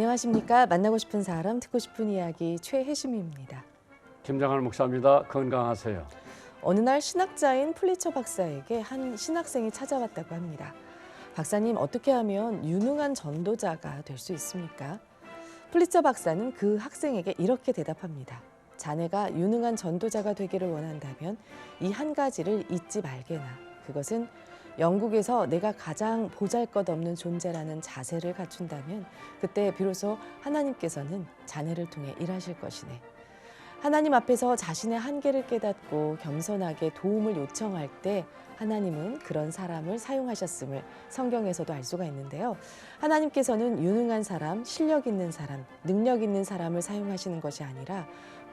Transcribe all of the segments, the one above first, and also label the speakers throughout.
Speaker 1: 안녕하십니까. 만나고 싶은 사람, 듣고 싶은 이야기 최혜심입니다.
Speaker 2: 김장할 목사입니다. 건강하세요.
Speaker 1: 어느 날 신학자인 플리처 박사에게 한 신학생이 찾아왔다고 합니다. 박사님, 어떻게 하면 유능한 전도자가 될 수 있습니까? 플리처 박사는 그 학생에게 이렇게 대답합니다. 자네가 유능한 전도자가 되기를 원한다면 이 한 가지를 잊지 말게나. 그것은 영국에서 내가 가장 보잘것없는 존재라는 자세를 갖춘다면 그때 비로소 하나님께서는 자네를 통해 일하실 것이네. 하나님 앞에서 자신의 한계를 깨닫고 겸손하게 도움을 요청할 때 하나님은 그런 사람을 사용하셨음을 성경에서도 알 수가 있는데요. 하나님께서는 유능한 사람, 실력 있는 사람, 능력 있는 사람을 사용하시는 것이 아니라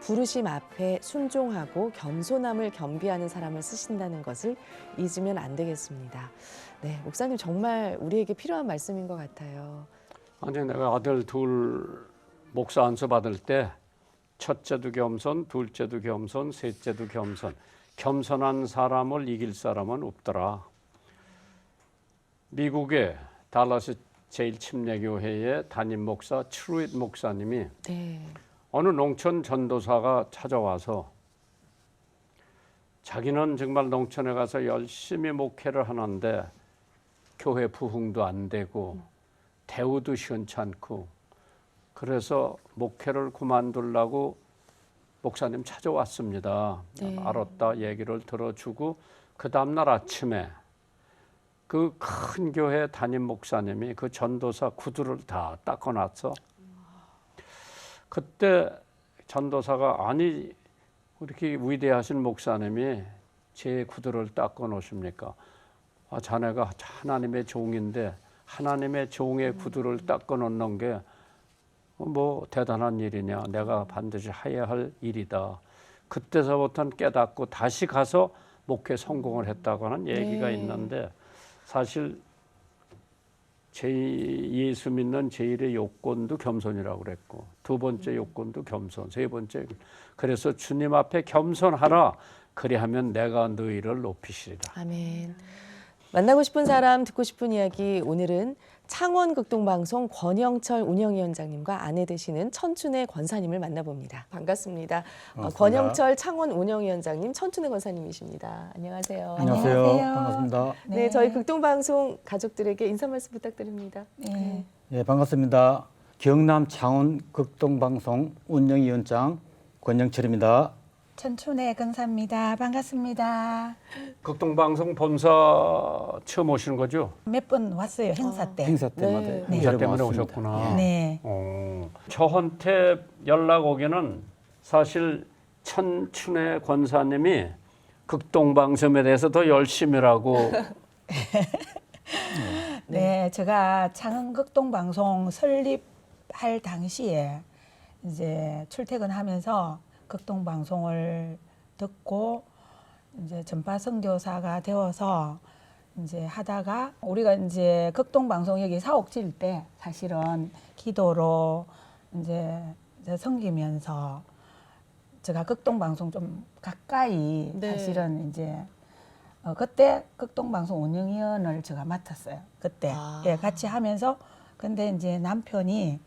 Speaker 1: 부르심 앞에 순종하고 겸손함을 겸비하는 사람을 쓰신다는 것을 잊으면 안 되겠습니다. 네, 목사님 정말 우리에게 필요한 말씀인 것 같아요.
Speaker 2: 아니 내가 아들 둘 목사 안수 받을 때 첫째도 겸손, 둘째도 겸손, 셋째도 겸손. 겸손한 사람을 이길 사람은 없더라. 미국의 달라스 제일 침례교회의 담임 목사 트루잇 목사님이
Speaker 1: 네,
Speaker 2: 어느 농촌 전도사가 찾아와서 자기는 정말 농촌에 가서 열심히 목회를 하는데 교회 부흥도 안 되고 대우도 시원찮고 그래서 목회를 그만두려고 목사님 찾아왔습니다.
Speaker 1: 네.
Speaker 2: 알았다 얘기를 들어주고 그 다음 날 아침에 그 큰 교회 담임 목사님이 그 전도사 구두를 다 닦아놨어. 그때 전도사가 아니 이렇게 위대하신 목사님이 제 구두를 닦아 놓으십니까? 아, 자네가 하나님의 종인데 하나님의 종의 구두를 닦아 놓는 게 뭐 대단한 일이냐? 내가 반드시 해야 할 일이다. 그때서부터는 깨닫고 다시 가서 목회 성공을 했다고 하는 얘기가
Speaker 1: 네.
Speaker 2: 있는데 사실 제 예수 믿는 제일의 요건도 겸손이라고 그랬고 두 번째 요건도 겸손, 세 번째 그래서 주님 앞에 겸손하라 그리하면 내가 너희를 높이시리라.
Speaker 1: 아멘. 만나고 싶은 사람, 듣고 싶은 이야기 오늘은 창원 극동방송 권영철 운영위원장님과 아내 되시는 천춘의 권사님을 만나봅니다. 반갑습니다. 어,
Speaker 3: 반갑습니다.
Speaker 1: 권영철 창원 운영위원장님, 천춘의 권사님이십니다. 안녕하세요.
Speaker 3: 안녕하세요.
Speaker 4: 안녕하세요.
Speaker 3: 반갑습니다.
Speaker 1: 네, 저희 극동방송 가족들에게 인사 말씀 부탁드립니다.
Speaker 4: 네.
Speaker 3: 예, 반갑습니다. 경남 창원 극동방송 운영위원장 권영철입니다.
Speaker 4: 천춘의 근사입니다. 반갑습니다.
Speaker 2: 극동방송 본사 처음 오시는 거죠?
Speaker 4: 몇 번 왔어요 행사 때.
Speaker 3: 행사 때마다
Speaker 1: 네.
Speaker 4: 네.
Speaker 2: 행사
Speaker 3: 여러 번
Speaker 2: 때문에
Speaker 3: 왔습니다.
Speaker 2: 오셨구나.
Speaker 4: 네.
Speaker 2: 어, 저한테 연락 오기는 사실 천춘의 권사님이 극동방송에 대해서 더 열심히라고
Speaker 4: 네, 제가 창원극동 방송 설립할 당시에 이제 출퇴근하면서 극동 방송을 듣고 이제 전파 선교사가 되어서 이제 하다가 우리가 이제 극동 방송 여기 사옥 지을 때 사실은 기도로 이제 이제 섬기면서 제가 극동 방송 좀 가까이
Speaker 1: 네.
Speaker 4: 사실은 이제 어, 그때 극동 방송 운영위원을 제가 맡았어요. 그때
Speaker 1: 아.
Speaker 4: 예 같이 하면서 근데 이제 남편이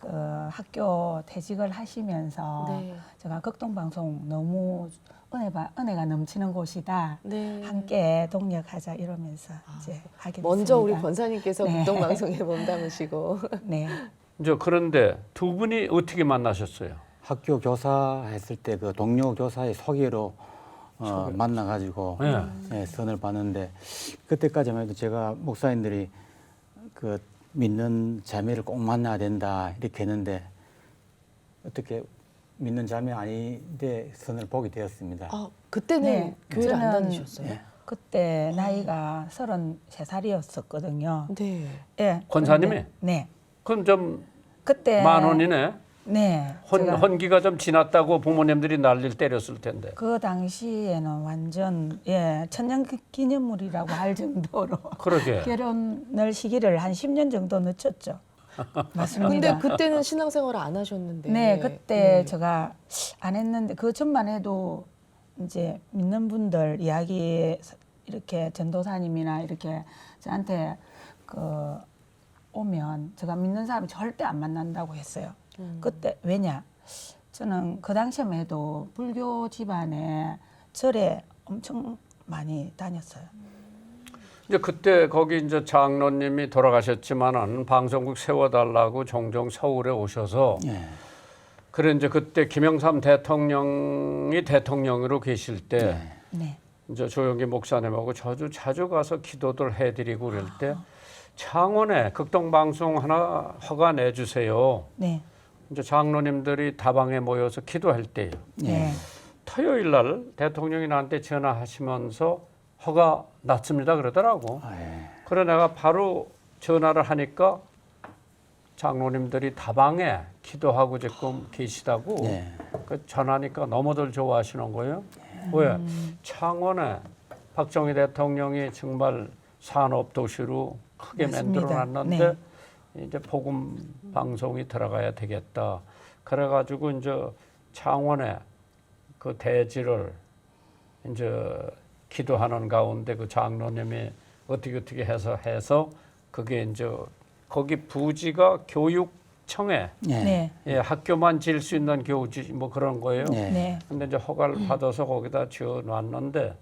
Speaker 4: 그 학교 퇴직을 하시면서
Speaker 1: 네.
Speaker 4: 제가 극동방송 너무 은혜가 은혜가 넘치는 곳이다.
Speaker 1: 네.
Speaker 4: 함께 동력하자 이러면서 이제 하게 됐습니다.
Speaker 1: 먼저 우리 권사님께서
Speaker 4: 네.
Speaker 1: 극동방송에 몸담으시고
Speaker 4: 네.
Speaker 2: 이제 그런데 두 분이 어떻게 만나셨어요?
Speaker 3: 학교 교사 했을 때 그 동료 교사의 소개로 어, 만나가지고
Speaker 2: 네.
Speaker 3: 예, 선을 봤는데 그때까지만 해도 제가 목사님들이 그 믿는 자매를 꼭 만나야 된다 이렇게 했는데 어떻게 믿는 자매 아닌데 선을 보게 되었습니다.
Speaker 1: 아, 그때는
Speaker 4: 네,
Speaker 1: 교회를 안
Speaker 4: 저는-
Speaker 1: 다니셨어요?
Speaker 3: 예.
Speaker 4: 그때 나이가 33살이었었거든요.
Speaker 1: 네.
Speaker 4: 예.
Speaker 2: 권사님이?
Speaker 4: 그런데- 네.
Speaker 2: 그럼 좀
Speaker 4: 그때
Speaker 2: 만원이네.
Speaker 4: 네. 제가
Speaker 2: 헌기가 좀 지났다고 부모님들이 난리를 때렸을 텐데.
Speaker 4: 그 당시에는 완전 예 천년 기- 기념물이라고 할 정도로
Speaker 2: 그러게.
Speaker 4: 결혼을 시기를 한 10년 정도 늦췄죠.
Speaker 1: 근데
Speaker 4: 맞습니다.
Speaker 1: 그때는 신앙생활을 안 하셨는데.
Speaker 4: 네, 그때
Speaker 1: 네.
Speaker 4: 제가 안 했는데 그 전만 해도 이제 믿는 분들 이야기 이렇게 전도사님이나 이렇게 저한테 그 오면 제가 믿는 사람이 절대 안 만난다고 했어요.
Speaker 1: 음.
Speaker 4: 그때 왜냐? 저는 그 당시에만 해도 불교 집안에 절에 엄청 많이 다녔어요.
Speaker 2: 이제 그때 거기 이제 장로님이 돌아가셨지만은 방송국 세워달라고 종종 서울에 오셔서
Speaker 3: 예.
Speaker 2: 그래 이제 그때 김영삼 대통령이 대통령으로 계실 때
Speaker 4: 네.
Speaker 2: 이제 조영기 목사님하고 자주 자주 가서 기도들 해드리고 그럴 때 창원에 극동 방송 하나 허가 내주세요.
Speaker 4: 네.
Speaker 2: 이제 장로님들이 다방에 모여서 기도할 때요.
Speaker 4: 네.
Speaker 2: 토요일 날 대통령이 나한테 전화하시면서 허가 났습니다 그러더라고.
Speaker 3: 아, 예.
Speaker 2: 그래 내가 바로 전화를 하니까 장로님들이 다방에 기도하고 지금 계시다고
Speaker 3: 예.
Speaker 2: 그 전화니까 너무들 좋아하시는 거예요. 왜? 창원에 박정희 대통령이 정말 산업 도시로 크게
Speaker 4: 맞습니다.
Speaker 2: 만들어 놨는데 이제 복음 방송이 들어가야 되겠다. 그래 가지고 이제 창원에 그 대지를 이제 기도하는 가운데 그 장로님이 어떻게 어떻게 해서 해서 그게 이제 거기 부지가 교육청에
Speaker 3: 예.
Speaker 4: 네.
Speaker 2: 예, 학교만 지을 수 있는 교지 뭐 그런 거예요.
Speaker 3: 예.
Speaker 4: 네.
Speaker 2: 근데 이제 허가를 받아서 거기다 지어 놨는데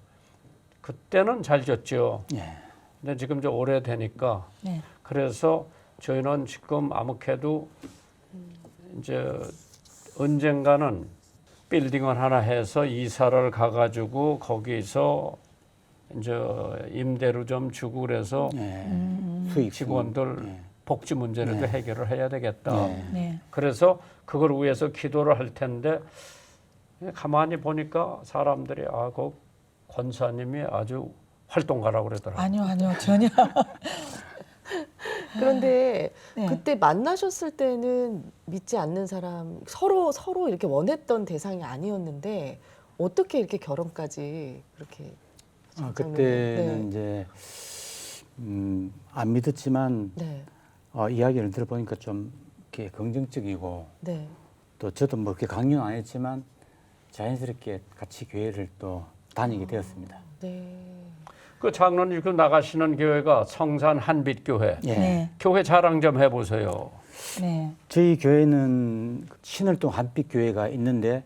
Speaker 2: 그때는 잘 졌죠.
Speaker 3: 예.
Speaker 2: 근데 지금 이제 오래되니까
Speaker 4: 네.
Speaker 2: 그래서 저희는 지금 아무래도 이제 언젠가는 빌딩을 하나 해서 이사를 가가지고 거기서 이제 임대료 좀 주고 그래서
Speaker 3: 예. 수익
Speaker 2: 직원들
Speaker 3: 예.
Speaker 2: 복지 문제를 도
Speaker 3: 네.
Speaker 2: 해결을 해야 되겠다.
Speaker 3: 네.
Speaker 4: 네.
Speaker 2: 그래서 그걸 위해서 기도를 할 텐데 가만히 보니까 사람들이 아그 권사님이 아주 활동가라고 그러더라고요.
Speaker 4: 아니요, 아니요, 전혀.
Speaker 1: 그런데
Speaker 4: 네.
Speaker 1: 그때 만나셨을 때는 믿지 않는 사람 서로 서로 이렇게 원했던 대상이 아니었는데 어떻게 이렇게 결혼까지 그렇게
Speaker 3: 아? 그때는
Speaker 1: 네.
Speaker 3: 이제 음, 안 믿었지만
Speaker 1: 네,
Speaker 3: 어, 이야기를 들어보니까 좀 이렇게 긍정적이고
Speaker 1: 네,
Speaker 3: 또 저도 뭐 그렇게 강요는 안 했지만 자연스럽게 같이 교회를 또 다니게 되었습니다.
Speaker 1: 네.
Speaker 2: 그 장로님 그 나가시는 교회가 성산 한빛교회.
Speaker 3: 예.
Speaker 4: 네.
Speaker 2: 교회 자랑 좀 해보세요.
Speaker 4: 네.
Speaker 3: 저희 교회는 신월동 한빛교회가 있는데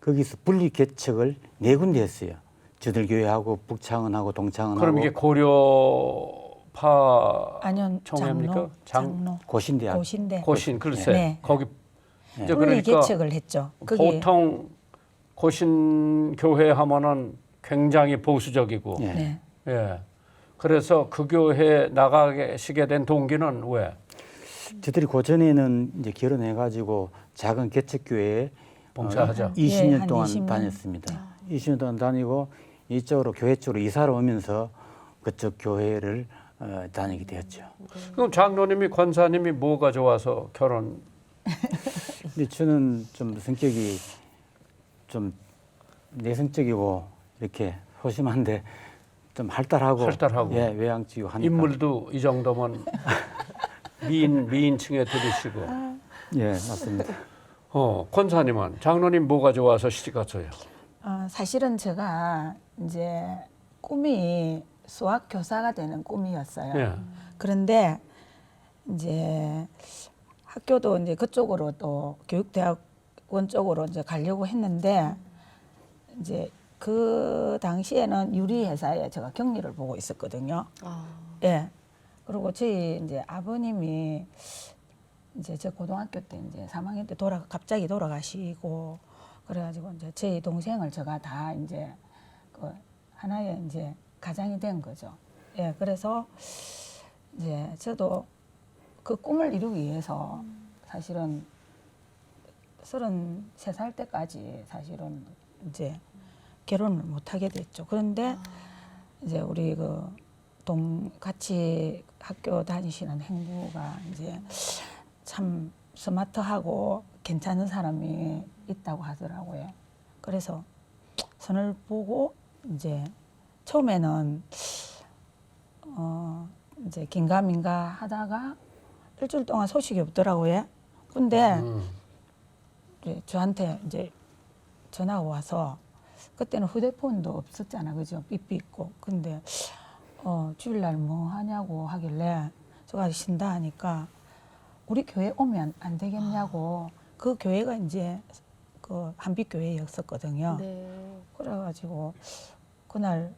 Speaker 3: 거기서 분리 개척을 네 군데 했어요. 저들 교회하고 북창원하고 동창원하고
Speaker 2: 그럼 이게 고려파
Speaker 4: 아니요,
Speaker 2: 총회입니까?
Speaker 4: 장로.
Speaker 2: 장-
Speaker 4: 장로.
Speaker 3: 고신대학
Speaker 4: 고신대.
Speaker 2: 고신 글쎄
Speaker 4: 네.
Speaker 2: 거기
Speaker 3: 네.
Speaker 2: 이제
Speaker 4: 분리
Speaker 2: 그러니까
Speaker 4: 개척을 했죠. 거기
Speaker 2: 보통 고신 교회 하면은 굉장히 보수적이고
Speaker 3: 예.
Speaker 4: 네.
Speaker 2: 예. 그래서 그 교회 나가시게 된 동기는 왜?
Speaker 3: 저들이 그 전에는 이제 결혼해 가지고 작은 개척 교회에
Speaker 2: 봉사하자.
Speaker 3: 어, 20년
Speaker 4: 예, 한
Speaker 3: 동안
Speaker 4: 20년.
Speaker 3: 다녔습니다. 20년 동안 다니고 이쪽으로 교회 쪽으로 이사를 오면서 그쪽 교회를 어, 다니게 되었죠.
Speaker 2: 그럼 장로님이 권사님이 뭐가 좋아서 결혼?
Speaker 3: 근데 저는 좀 성격이 좀 내성적이고 이렇게 소심한데 좀 활달하고,
Speaker 2: 활달하고.
Speaker 3: 예, 외향적이고 하니까
Speaker 2: 인물도 이 정도면 미인 미인층에 들으시고.
Speaker 3: 예 맞습니다.
Speaker 2: 어 권사님은 장로님 뭐가 좋아서 시집 갔어요?
Speaker 4: 어, 사실은 제가 이제 꿈이 수학 교사가 되는 꿈이었어요.
Speaker 2: 예.
Speaker 4: 그런데 이제 학교도 이제 그쪽으로 또 교육대학원 쪽으로 이제 가려고 했는데 이제 그 당시에는 유리 회사에 제가 격리를 보고 있었거든요.
Speaker 1: 아,
Speaker 4: 예. 그리고 저희 이제 아버님이 이제 저 고등학교 때 이제 3학년 때 돌아 갑자기 돌아가시고 그래가지고 이제 저희 동생을 제가 다 이제 그 하나의 이제 가장이 된 거죠. 예. 그래서 이제 저도 그 꿈을 이루기 위해서 사실은 서른 세살 때까지 사실은 이제 결혼을 못 하게 됐죠. 그런데 이제 우리 그 동 같이 학교 다니시는 행부가 이제 참 스마트하고 괜찮은 사람이 있다고 하더라고요. 그래서 선을 보고 이제 처음에는 어 이제 긴가민가 하다가 일주일 동안 소식이 없더라고요. 근데
Speaker 2: 음.
Speaker 4: 이제 저한테 이제 전화가 와서 그때는 휴대폰도 없었잖아, 그죠? 삐삐 있고. 근데 어 주일날 뭐 하냐고 하길래 저가 쉰다 하니까 우리 교회 오면 안 되겠냐고 그 교회가 이제 그 한빛 교회였었거든요.
Speaker 1: 네.
Speaker 4: 그래가지고 그날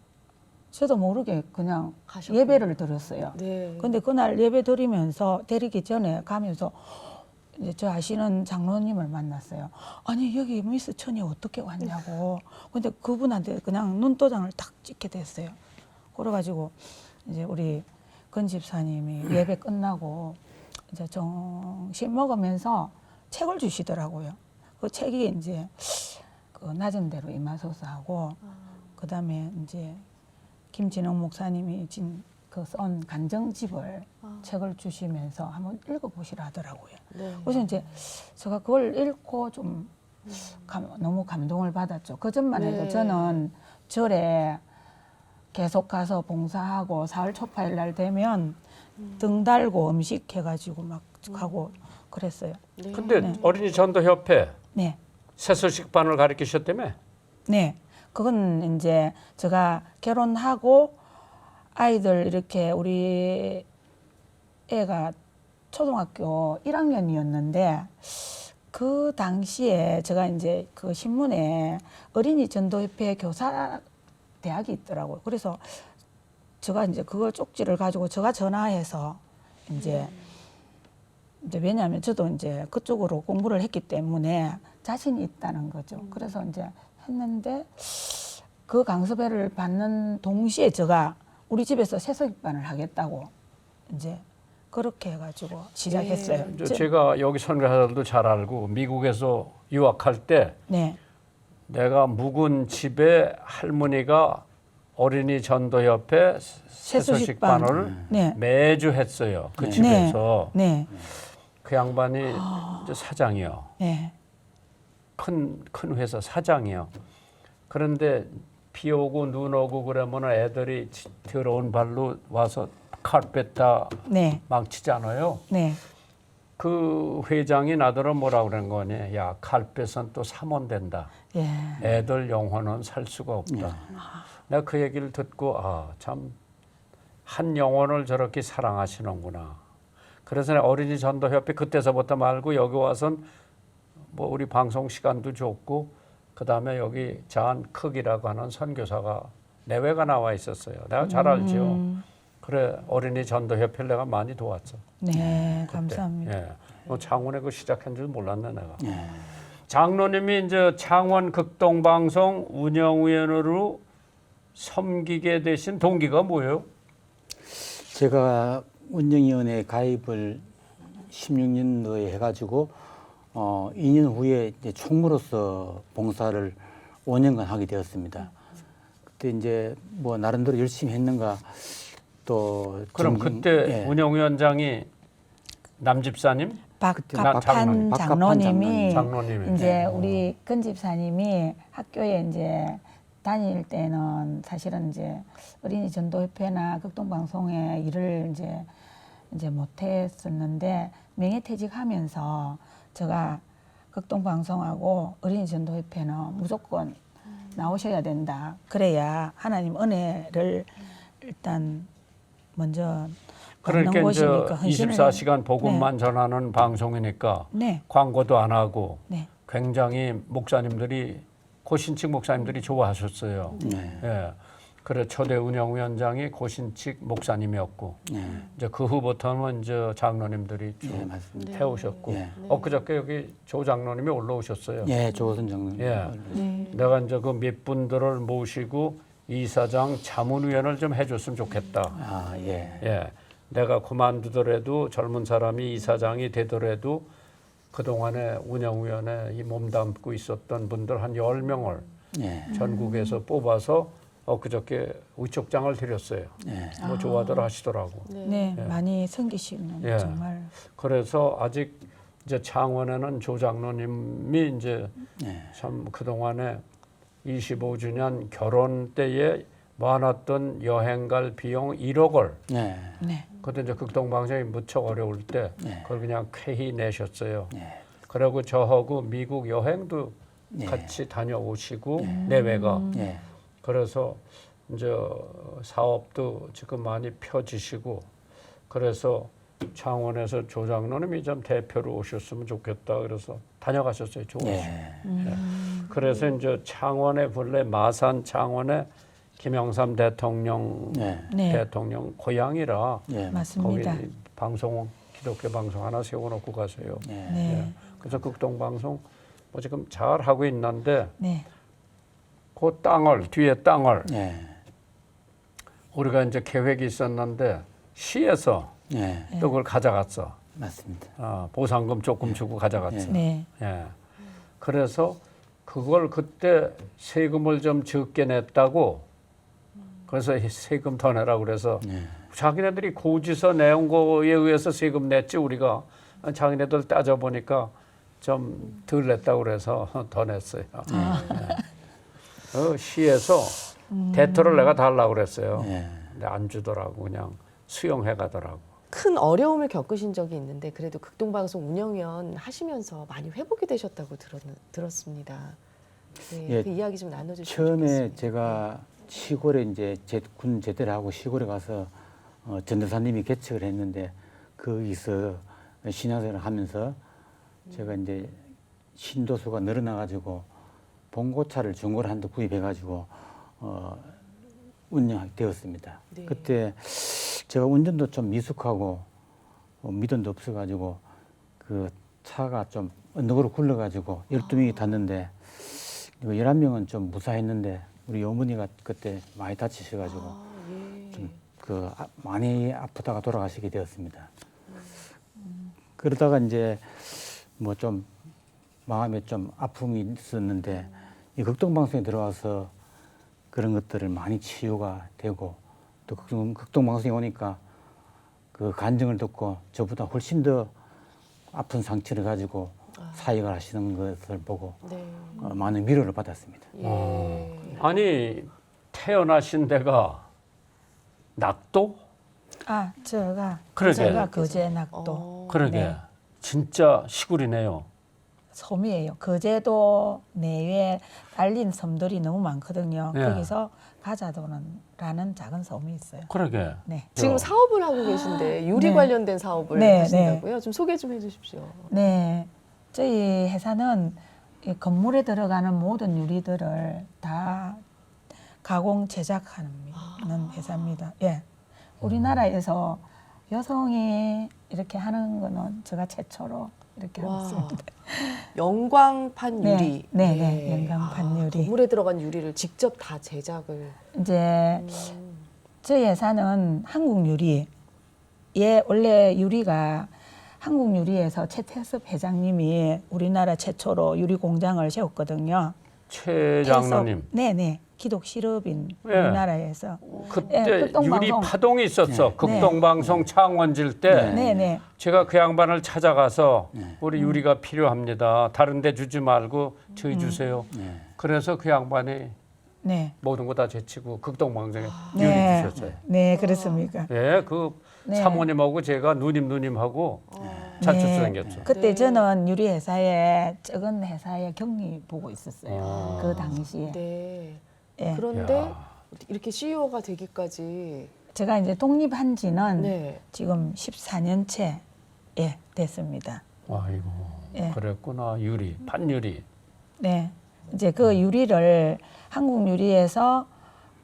Speaker 4: 저도 모르게 그냥
Speaker 1: 가셨군요.
Speaker 4: 예배를 드렸어요.
Speaker 1: 네.
Speaker 4: 근데 그날 예배 드리면서 데리기 전에 가면서 이제 저 아시는 장로님을 만났어요. 아니 여기 미스 천이 어떻게 왔냐고. 근데 그분한테 그냥 눈도장을 딱 찍게 됐어요. 그래가지고 이제 우리 건 집사님이 예배 끝나고 이제 정신 먹으면서 책을 주시더라고요. 그 책이 이제 그 낮은 대로 임하소서하고 그 다음에 이제 김진영 목사님이 진그쓴 간정집을 책을 주시면서 한번 읽어보시라 하더라고요.
Speaker 1: 네.
Speaker 4: 그래서 이제 제가 그걸 읽고 좀 감- 너무 감동을 받았죠. 그 전만 해도
Speaker 1: 네.
Speaker 4: 저는 절에 계속 가서 봉사하고 사흘 초파일 날 되면 등 달고 음식 해가지고 막 가고 그랬어요.
Speaker 1: 네.
Speaker 2: 근데
Speaker 4: 네.
Speaker 2: 어린이 전도 협회
Speaker 4: 네.
Speaker 2: 세서식반을 가르치셨다며?
Speaker 4: 네. 그건 이제 제가 결혼하고 아이들 이렇게 우리 애가 초등학교 1학년이었는데 그 당시에 제가 이제 그 신문에 어린이 전도협회 교사 대학이 있더라고요. 그래서 제가 이제 그걸 쪽지를 가지고 제가 전화해서 이제 이제 왜냐하면 저도 이제 그쪽으로 공부를 했기 때문에 자신이 있다는 거죠. 그래서 이제 했는데 그 강습회를 받는 동시에 제가 우리 집에서 세석반을 하겠다고 이제 그렇게 해가지고 시작했어요.
Speaker 2: 저
Speaker 4: 저-
Speaker 2: 제가 여기 선교사들도 잘 알고 미국에서 유학할 때
Speaker 4: 네,
Speaker 2: 내가 묵은 집에 할머니가 어린이 전도협회
Speaker 4: 세수식반.
Speaker 2: 세수식반을
Speaker 4: 네,
Speaker 2: 매주 했어요. 그
Speaker 3: 네.
Speaker 2: 집에서
Speaker 4: 네,
Speaker 2: 그 양반이 이제 사장이요.
Speaker 4: 네,
Speaker 2: 큰, 큰 회사 사장이요. 그런데 비 오고 눈 오고 그러면 애들이 지- 더러운 발로 와서 카펫 다
Speaker 4: 네,
Speaker 2: 망치잖아요.
Speaker 4: 네,
Speaker 2: 그 회장이 나더러 뭐라 그런 거니? 야, 칼펫은 또 사면 된다.
Speaker 4: 예,
Speaker 2: 애들 영혼은 살 수가 없다. 내가 그 얘기를 듣고 아, 참 한 영혼을 저렇게 사랑하시는구나. 그래서 내가 어린이 전도 협회 그때서부터 말고 여기 와선 뭐 우리 방송 시간도 좋고 그 다음에 여기 자한 크기라고 하는 선교사가 내외가 나와 있었어요. 내가 잘 알죠.
Speaker 4: 음,
Speaker 2: 그래 어린이 전도 협회를 내가 많이 도왔어.
Speaker 4: 네,
Speaker 2: 그때.
Speaker 4: 감사합니다.
Speaker 2: 예. 뭐 창원에 그 시작한 줄 몰랐네 내가.
Speaker 3: 예.
Speaker 2: 장로님이 이제 창원 극동 방송 운영위원으로 섬기게 되신 동기가 뭐예요?
Speaker 3: 제가 운영위원회 가입을 16년도에 해가지고 어 2년 후에 이제 총무로서 봉사를 5년간 하게 되었습니다. 그때 이제 뭐 나름대로 열심히 했는가 또
Speaker 2: 그럼
Speaker 3: 정진-
Speaker 2: 그때
Speaker 3: 예.
Speaker 2: 운영위원장이 남집사님,
Speaker 4: 박갑판 장로님이
Speaker 2: 장로님이.
Speaker 4: 이제
Speaker 2: 네.
Speaker 4: 우리 근 집사님이 학교에 이제 다닐 때는 사실은 이제 어린이 전도협회나 극동방송에 일을 이제 이제 못했었는데 명예퇴직하면서 제가 극동방송하고 어린이 전도협회는 무조건 나오셔야 된다. 그래야 하나님 은혜를 일단 먼저
Speaker 2: 그러니까 이제
Speaker 4: 곳이니까 헌신을
Speaker 2: 24시간 복음만 전하는 방송이니까
Speaker 4: 네,
Speaker 2: 광고도 안 하고
Speaker 4: 네,
Speaker 2: 굉장히 목사님들이 고신칙 목사님들이 좋아하셨어요.
Speaker 3: 네.
Speaker 2: 예. 그래 초대 운영위원장이 고신칙 목사님이었고
Speaker 3: 네.
Speaker 2: 이제 그 후부터는 이제 장로님들이 쭉
Speaker 3: 예, 맞습니다.
Speaker 2: 태우셨고
Speaker 3: 예.
Speaker 2: 엊그저께 여기 조 장로님이 올라오셨어요.
Speaker 3: 예, 조선 장로님.
Speaker 2: 예.
Speaker 1: 네.
Speaker 2: 내가 이제 그 몇 분들을 모시고 이사장 자문위원을 좀 해줬으면 좋겠다.
Speaker 3: 아, 예.
Speaker 2: 예, 내가 그만두더라도 젊은 사람이 이사장이 되더라도 그 동안에 운영위원회 이 몸담고 있었던 분들 한 열 명을
Speaker 3: 예.
Speaker 2: 전국에서 뽑아서 엊그저께 의촉장을 드렸어요.
Speaker 3: 예.
Speaker 2: 뭐 좋아들 하시더라고.
Speaker 4: 네,
Speaker 2: 예.
Speaker 4: 많이 섬기시는
Speaker 2: 예.
Speaker 4: 정말
Speaker 2: 그래서 아직 이제 창원에는 조 장로님이 이제
Speaker 3: 예.
Speaker 2: 참 그동안에 25주년 결혼 때에 모아놨던 여행 갈 비용 1억을
Speaker 3: 예.
Speaker 4: 네,
Speaker 2: 그때 이제 극동방송이 무척 어려울 때
Speaker 3: 네.
Speaker 2: 그걸 그냥 쾌히 내셨어요.
Speaker 3: 예.
Speaker 2: 그리고 저하고 미국 여행도
Speaker 3: 네.
Speaker 2: 같이 다녀오시고 내외가
Speaker 3: 예.
Speaker 2: 그래서 이제 사업도 지금 많이 펴지시고 그래서 창원에서 조장로님이 좀 대표로 오셨으면 좋겠다 그래서 다녀가셨어요. 좋으시.
Speaker 3: 예.
Speaker 2: 그래서 이제 창원에 본래 마산 창원에 김영삼 대통령
Speaker 3: 예.
Speaker 4: 네.
Speaker 2: 대통령 고향이라
Speaker 3: 예.
Speaker 4: 맞습니다.
Speaker 2: 거기 방송 기독교 방송 하나 세워놓고 가세요.
Speaker 3: 예.
Speaker 4: 네.
Speaker 2: 그래서 극동 방송 뭐 지금 잘 하고 있는데
Speaker 4: 네.
Speaker 2: 그 땅을 뒤에 땅을
Speaker 3: 예.
Speaker 2: 우리가 이제 계획이 있었는데 시에서
Speaker 3: 예.
Speaker 2: 또 그걸 가져갔어.
Speaker 3: 맞습니다.
Speaker 2: 아, 보상금 조금 주고 가져갔어.
Speaker 4: 네.
Speaker 2: 예. 그래서 그걸 그때 세금을 좀 적게 냈다고 그래서 이 세금 더 내라 그래서
Speaker 3: 예.
Speaker 2: 자기네들이 고지서 내온 거에 의해서 세금 냈지 우리가 자기네들 따져 보니까 좀 덜 냈다고 그래서 더 냈어요. 예. 어, 시에서 대토를 내가 달라고 그랬어요.
Speaker 3: 예.
Speaker 2: 근데 안 주더라고 그냥 수용해 가더라고.
Speaker 1: 큰 어려움을 겪으신 적이 있는데 그래도 극동방송 운영위원 하시면서 많이 회복이 되셨다고 들었, 들었습니다. 네,
Speaker 3: 예,
Speaker 1: 그 이야기 좀 나눠주시면
Speaker 3: 처음에
Speaker 1: 좋겠습니다.
Speaker 3: 제가 시골에 이제 제, 군 제대를 하고 시골에 가서 어, 전도사님이 개척을 했는데 거기서 신앙생활을 하면서 제가 이제 신도수가 늘어나가지고 봉고차를 중고로 한 대 구입해가지고 어, 운영하게 되었습니다.
Speaker 1: 네.
Speaker 3: 그때 제가 운전도 좀 미숙하고 어, 미련도 없어가지고 그 차가 좀 언덕으로 굴러가지고 12명이 탔는데 이거 11명은 좀 무사했는데 우리 어머니가 그때 많이 다치셔가지고
Speaker 1: 아, 예.
Speaker 3: 좀그 많이 아프다가 돌아가시게 되었습니다. 그러다가 이제 뭐 좀 마음에 좀 아픔이 있었는데 이 극동 방송에 들어와서 그런 것들을 많이 치유가 되고 또 극동, 극동 방송에 오니까 그 간증을 듣고 저보다 훨씬 더 아픈 상처를 가지고 사역을 하시는 것을 보고
Speaker 1: 네.
Speaker 3: 어, 많은 위로를 받았습니다.
Speaker 1: 예.
Speaker 2: 아니 태어나신 데가 낙도?
Speaker 4: 아, 제가
Speaker 2: 그러게.
Speaker 4: 제가 거제 낙도
Speaker 1: 어,
Speaker 2: 그러게
Speaker 4: 네.
Speaker 2: 진짜 시골이네요.
Speaker 4: 섬이에요. 거제도 내외에 딸린 섬들이 너무 많거든요.
Speaker 2: 네.
Speaker 4: 거기서 가자도는 라는 작은 섬이 있어요.
Speaker 2: 그러게.
Speaker 4: 네.
Speaker 1: 지금
Speaker 2: 어.
Speaker 1: 사업을 하고 계신데 유리
Speaker 4: 네.
Speaker 1: 관련된 사업을
Speaker 4: 네,
Speaker 1: 하신다고요? 좀 소개 좀 해주십시오.
Speaker 4: 네. 저희 회사는 이 건물에 들어가는 모든 유리들을 다 가공 제작하는 회사입니다. 예. 우리나라에서 여성이 이렇게 하는 거는 제가 최초로 이렇게 하고
Speaker 1: 와.
Speaker 4: 있습니다.
Speaker 1: 영광판
Speaker 4: 네,
Speaker 1: 유리.
Speaker 4: 네, 네, 영광판 유리.
Speaker 1: 건물에 들어간 유리를 직접 다 제작을.
Speaker 4: 이제
Speaker 1: 음.
Speaker 4: 저희 회사는 한국 유리. 예, 원래 유리가 한국 유리에서 최태섭 회장님이 우리나라 최초로 유리 공장을 세웠거든요.
Speaker 2: 최 장로님
Speaker 4: 네, 네. 기독 실업인
Speaker 2: 예.
Speaker 4: 우리나라에서.
Speaker 2: 그때
Speaker 4: 예, 극동방송.
Speaker 2: 유리 파동이 있었어.
Speaker 3: 네.
Speaker 2: 극동방송 창원질 때
Speaker 4: 네, 네.
Speaker 2: 제가 그 양반을 찾아가서
Speaker 3: 네.
Speaker 2: 우리 유리가 필요합니다. 다른 데 주지 말고 저희
Speaker 4: 음.
Speaker 2: 주세요.
Speaker 3: 네.
Speaker 2: 그래서 그 양반이
Speaker 4: 네.
Speaker 2: 모든 거 다 제치고 극동방송에 유리
Speaker 4: 네.
Speaker 2: 주셨어요.
Speaker 4: 네, 그렇습니까?
Speaker 2: 예, 그
Speaker 4: 네.
Speaker 2: 사모님하고 제가 누님 누님하고 자주
Speaker 4: 네.
Speaker 2: 생겼죠.
Speaker 4: 그때
Speaker 1: 네.
Speaker 4: 저는 유리 회사에 적은 회사에 격리 보고 있었어요.
Speaker 2: 아.
Speaker 4: 그 당시에.
Speaker 1: 네.
Speaker 4: 예.
Speaker 1: 그런데
Speaker 2: 야.
Speaker 1: 이렇게 CEO가 되기까지.
Speaker 4: 제가 이제 독립한 지는
Speaker 1: 네.
Speaker 4: 지금 14년째 예, 됐습니다.
Speaker 2: 아이고
Speaker 4: 예.
Speaker 2: 그랬구나 유리 판유리.
Speaker 4: 네. 이제 그 유리를 한국 유리에서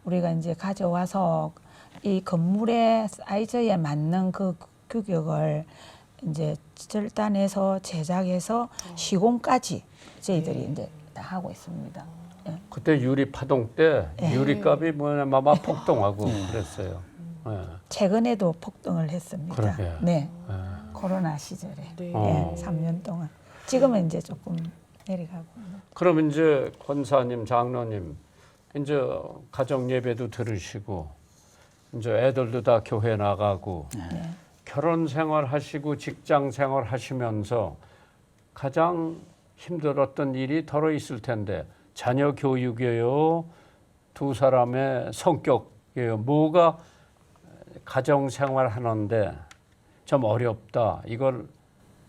Speaker 4: 우리가 이제 가져와서 이 건물의 사이즈에 맞는 그 규격을 이제 절단해서 제작해서 시공까지 저희들이 이제 다 하고 있습니다. 예.
Speaker 2: 그때 유리 파동 때
Speaker 4: 예.
Speaker 2: 유리값이 뭐냐 마마 폭등하고 그랬어요. 예.
Speaker 4: 최근에도 폭등을 했습니다.
Speaker 2: 그러게.
Speaker 4: 네.
Speaker 2: 예.
Speaker 4: 코로나 시절에.
Speaker 1: 네.
Speaker 2: 어.
Speaker 4: 예, 3년 동안. 지금은 이제 조금 내려가고.
Speaker 2: 그럼 이제 권사님, 장로님, 이제 가정 예배도 들으시고, 이제 애들도 다 교회 나가고,
Speaker 4: 네.
Speaker 2: 결혼 생활 하시고 직장 생활 하시면서 가장 힘들었던 일이 덜어 있을 텐데 자녀 교육이에요, 두 사람의 성격이에요. 뭐가 가정 생활 하는데 좀 어렵다. 이걸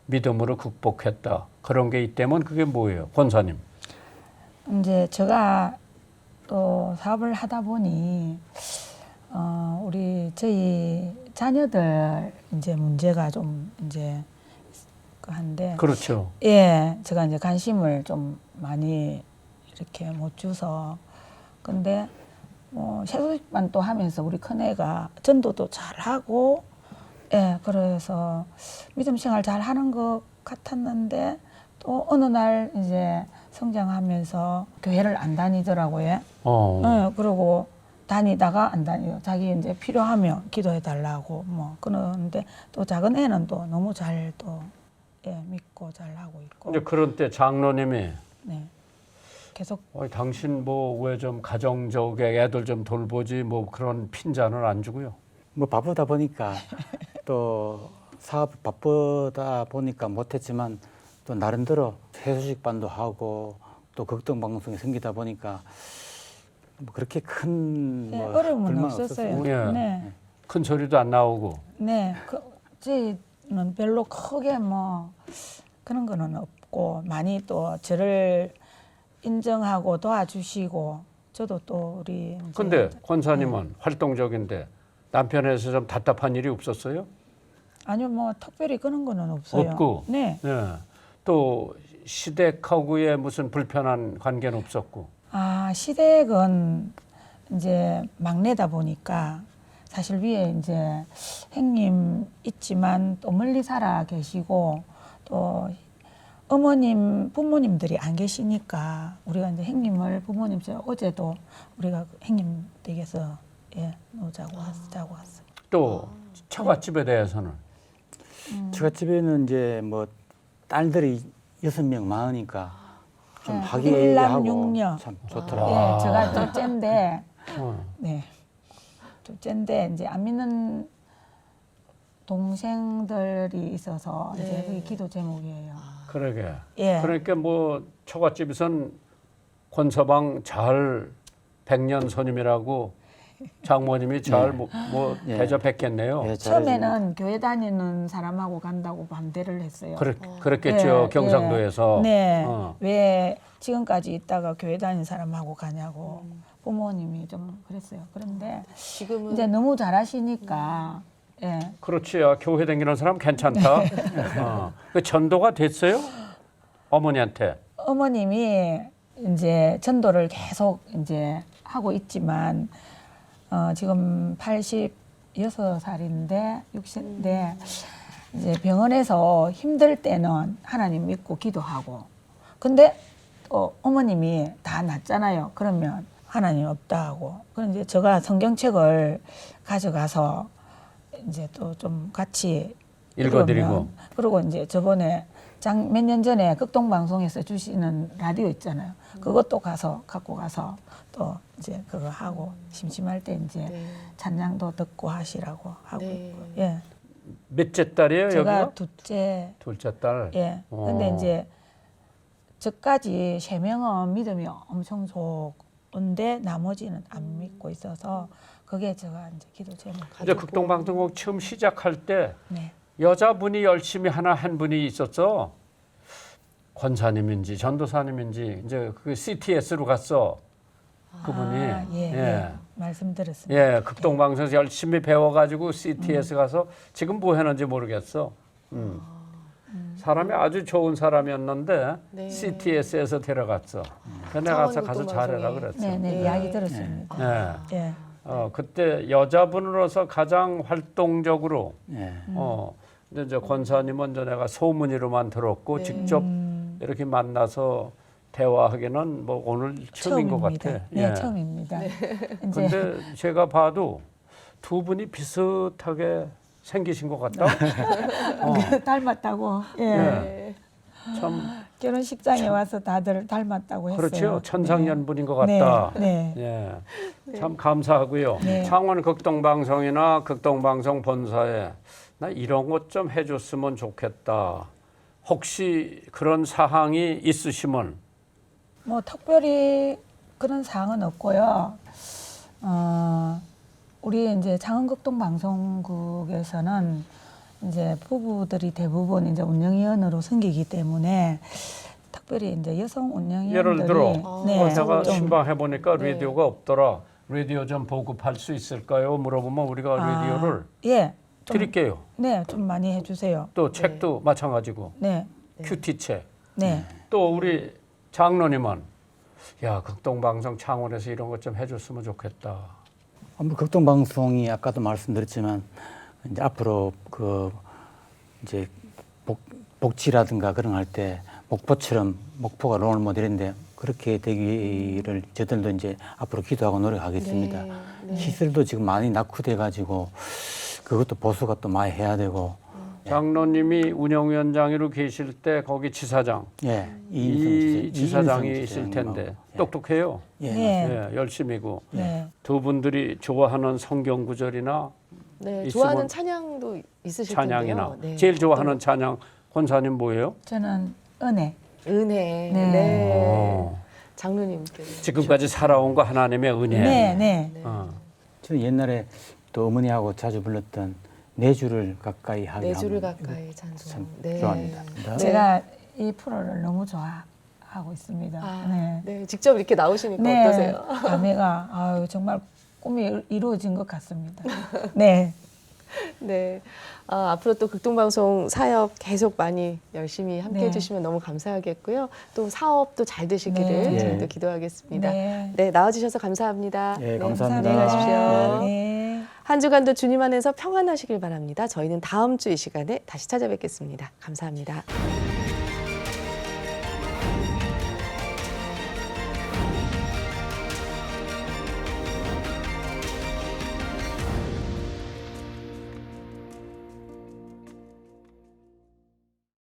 Speaker 2: 믿음으로 극복했다. 그런 게 있다면 그게 뭐예요, 권사님?
Speaker 4: 이제 제가 또 사업을 하다 보니 어, 우리 저희 자녀들 이제 문제가 좀 이제 그 한데
Speaker 2: 그렇죠.
Speaker 4: 예, 제가 이제 관심을 좀 많이 이렇게 못 줘서 근데 뭐 세수식반 또 하면서 우리 큰애가 전도도 잘하고 예, 그래서 믿음 생활 잘 하는 것 같았는데 또 어느 날 이제 성장하면서 교회를 안 다니더라고요.
Speaker 2: 어.
Speaker 4: 예, 그리고 다니다가 안 다니요. 자기 이제 필요하면 기도해 달라고 뭐 그러는데 또 작은 애는 또 너무 잘또 예, 믿고 잘 하고 있고.
Speaker 2: 이제 그런 때 장로님이
Speaker 4: 네. 계속
Speaker 2: 어, 당신 뭐 왜 좀 가정적에 애들 좀 돌보지 뭐 그런 핀잔을 안 주고요.
Speaker 3: 뭐 바쁘다 보니까 또 사업 바쁘다 보니까 못했지만 또 나름대로 해수식반도 하고 또 극동 방송이 생기다 보니까 뭐 그렇게 큰
Speaker 4: 네,
Speaker 3: 뭐
Speaker 4: 어려움은
Speaker 3: 불만
Speaker 4: 없었어요.
Speaker 2: 예.
Speaker 4: 네.
Speaker 2: 큰 소리도 안 나오고.
Speaker 4: 네. 그 저희는 별로 크게 뭐 그런 거는 없고 많이 또 저를 인정하고 도와주시고 저도 또 우리
Speaker 2: 근데 권사님은
Speaker 4: 네.
Speaker 2: 활동적인데 남편에서 좀 답답한 일이 없었어요?
Speaker 4: 아니요 뭐 특별히 그런 거는 없어요.
Speaker 2: 없고.
Speaker 4: 네.
Speaker 2: 예. 또 시댁하고의 무슨 불편한 관계는 없었고.
Speaker 4: 아 시댁은 이제 막내다 보니까 사실 위에 이제 형님 있지만 또 멀리 살아 계시고 또 어머님 부모님들이 안 계시니까 우리가 이제 형님을 부모님 저 어제도 우리가 그 형님 댁에서 예 노자고 왔, 자고 왔어요.
Speaker 2: 또 처갓집에 대해서는
Speaker 3: 처갓집에는 이제 뭐 딸들이 여섯 명 많으니까 좀
Speaker 4: 네,
Speaker 3: 하기하고
Speaker 4: 일남육녀.
Speaker 3: 참 좋더라고요.
Speaker 4: 예, 제가 둘째인데
Speaker 2: 어.
Speaker 4: 네. 둘째인데 이제 안 믿는 동생들이 있어서 이제
Speaker 1: 네.
Speaker 4: 그게 기도 제목이에요.
Speaker 2: 그러게.
Speaker 4: 예.
Speaker 2: 그러니까 뭐 처갓집에선 권서방 잘 백년 손님이라고 장모님이 잘뭐
Speaker 3: 예.
Speaker 2: 대접했겠네요.
Speaker 3: 예,
Speaker 4: 처음에는 교회 다니는 사람하고 간다고 반대를 했어요.
Speaker 2: 그렇, 그랬겠죠
Speaker 4: 예,
Speaker 2: 경상도에서.
Speaker 4: 예. 네.
Speaker 2: 어.
Speaker 4: 왜 지금까지 있다가 교회 다니는 사람하고 가냐고 부모님이 좀 그랬어요. 그런데
Speaker 1: 지금은
Speaker 4: 이제 너무 잘하시니까 예.
Speaker 2: 그렇지. 야, 교회 다니는 사람 괜찮다.
Speaker 4: 네.
Speaker 2: 어. 그 전도가 됐어요? 어머니한테.
Speaker 4: 어머님이 이제 전도를 계속 이제 하고 있지만 어, 지금 86살인데 60인데 이제 병원에서 힘들 때는 하나님 믿고 기도하고 근데 또 어머님이 다 낫잖아요. 그러면 하나님 없다 하고 그럼 이제 제가 성경책을 가져가서 이제 또 좀 같이
Speaker 2: 읽어드리고.
Speaker 4: 그리고 이제 저번에 몇 년 전에 극동 방송에서 주시는 라디오 있잖아요. 그것도 가서 갖고 가서 또 이제 그거 하고 심심할 때 이제
Speaker 1: 네.
Speaker 4: 찬양도 듣고 하시라고 하고
Speaker 1: 네.
Speaker 4: 있고요. 예.
Speaker 2: 몇째 딸이에요,
Speaker 4: 제가
Speaker 2: 여기가?
Speaker 4: 둘째
Speaker 2: 둘째 딸.
Speaker 4: 예.
Speaker 2: 어.
Speaker 4: 근데 이제 저까지 세 명은 믿음이 엄청 좋 은데 나머지는 안 믿고 있어서 그게 제가 이제 기도 제목.
Speaker 2: 이제 극동방송국 처음 시작할 때
Speaker 4: 네.
Speaker 2: 여자분이 열심히 하나 한 분이 있었어. 권사님인지 전도사님인지 이제 그 CTS로 갔어. 그분이
Speaker 4: 아, 예,
Speaker 2: 예.
Speaker 4: 예. 말씀드렸습니다.
Speaker 2: 예, 극동방송에서 열심히 배워가지고 CTS 가서 지금 뭐 하는지 모르겠어. 음. 사람이 아주 좋은 사람이었는데
Speaker 1: 네.
Speaker 2: CTS에서 데려갔어. 그래서 내가 가서 가서 잘해라. 그랬어.
Speaker 4: 네, 네,
Speaker 1: 네.
Speaker 4: 이야기 들었습니다.
Speaker 2: 예.
Speaker 4: 예.
Speaker 2: 어, 그때 여자분으로서 가장 활동적으로
Speaker 3: 예.
Speaker 2: 어, 근데 이제 권사님은 이제 내가 소문으로만 들었고
Speaker 1: 네.
Speaker 2: 직접
Speaker 4: 음,
Speaker 2: 이렇게 만나서 대화하기는 뭐 오늘 처음인 것
Speaker 4: 처음입니다.
Speaker 2: 같아.
Speaker 4: 네,
Speaker 2: 예.
Speaker 4: 처음입니다. 이제
Speaker 2: 근데 제가 봐도 두 분이 비슷하게 생기신 것 같다. 어,
Speaker 4: 닮았다고. 예.
Speaker 2: 예.
Speaker 1: 네.
Speaker 2: 참
Speaker 4: 결혼식장에 와서 다들 닮았다고 했어요.
Speaker 2: 그렇죠. 천상연분인 것
Speaker 4: 네.
Speaker 2: 같다.
Speaker 4: 네.
Speaker 2: 예. 참 감사하고요.
Speaker 4: 네.
Speaker 2: 창원 극동방송이나 극동방송 본사에 나 이런 것 좀 해줬으면 좋겠다. 혹시 그런 사항이 있으시면
Speaker 4: 뭐 특별히 그런 사항은 없고요. 어, 우리 이제 장흥극동 방송국에서는 이제 부부들이 대부분 이제 운영위원으로 섬기기 때문에 특별히 이제 여성 운영위원들이
Speaker 2: 예를 들어
Speaker 4: 네,
Speaker 2: 어,
Speaker 4: 좀
Speaker 2: 신방해 보니까
Speaker 1: 네.
Speaker 2: 라디오가 없더라. 라디오 좀 보급할 수 있을까요? 물어보면 우리가
Speaker 4: 아,
Speaker 2: 라디오를
Speaker 4: 예 좀-
Speaker 2: 드릴게요.
Speaker 4: 네, 좀 많이 해주세요.
Speaker 2: 또 책도 마찬가지고
Speaker 4: 네,
Speaker 2: 큐티 책.
Speaker 4: 네.
Speaker 2: 또 우리 장로님은 야 극동 방송 창원에서 이런 것 좀 해줬으면 좋겠다.
Speaker 3: 아무 극동 방송이 아까도 말씀드렸지만 이제 앞으로 그 이제 복, 복지라든가 그런 거할때 목포처럼 목포가 롤 모델인데 그렇게 되기를 저들도 이제 앞으로 기도하고 노력하겠습니다.
Speaker 1: 네, 네.
Speaker 3: 시설도 지금 많이 낙후돼 가지고 그것도 보수가 또 많이 해야 되고
Speaker 2: 장로님이 운영위원장으로 계실 때 거기 지사장
Speaker 3: 예
Speaker 2: 이
Speaker 3: 이인성
Speaker 2: 지사장이
Speaker 3: 이인성
Speaker 2: 있을
Speaker 3: 지사장님하고.
Speaker 2: 텐데 똑똑해요.
Speaker 3: 예. 예.
Speaker 4: 네.
Speaker 2: 예, 열심이고
Speaker 4: 네.
Speaker 2: 두 분들이 좋아하는 성경 구절이나
Speaker 1: 네, 좋아하는 찬양도 있으실
Speaker 2: 찬양이나
Speaker 1: 텐데요. 네.
Speaker 2: 제일 좋아하는 찬양 권사님 뭐예요?
Speaker 4: 저는 은혜.
Speaker 1: 은혜.
Speaker 4: 네.
Speaker 1: 네.
Speaker 2: 어,
Speaker 1: 장로님께.
Speaker 2: 지금까지 살아온 거 하나님의 은혜.
Speaker 4: 네, 네.
Speaker 2: 어.
Speaker 3: 저는 옛날에 또 어머니하고 자주 불렀던 네 줄을 가까이 하게
Speaker 1: 네 줄을
Speaker 3: 하면
Speaker 1: 가까이 찬송.
Speaker 3: 참
Speaker 1: 네.
Speaker 3: 좋아합니다. 네.
Speaker 4: 제가 이 프로를 너무 좋아하고 있습니다.
Speaker 1: 아,
Speaker 4: 네.
Speaker 1: 네. 직접 이렇게 나오시니까
Speaker 4: 네.
Speaker 1: 어떠세요?
Speaker 4: 감회가 아유, 정말 꿈이 이루어진 것 같습니다. 네.
Speaker 1: 네. 아, 앞으로 또 극동방송 사역 계속 많이 열심히 함께
Speaker 4: 네.
Speaker 1: 해주시면 너무 감사하겠고요. 또 사업도 잘 되시기를
Speaker 4: 네.
Speaker 1: 저희도
Speaker 3: 네.
Speaker 1: 기도하겠습니다. 네.
Speaker 4: 네.
Speaker 1: 나와주셔서 감사합니다.
Speaker 3: 예,
Speaker 1: 네,
Speaker 3: 감사합니다.
Speaker 1: 안녕히 가십시오.
Speaker 4: 네.
Speaker 1: 한 주간도 주님 안에서 평안하시길 바랍니다. 저희는 다음 주 이 시간에 다시 찾아뵙겠습니다. 감사합니다.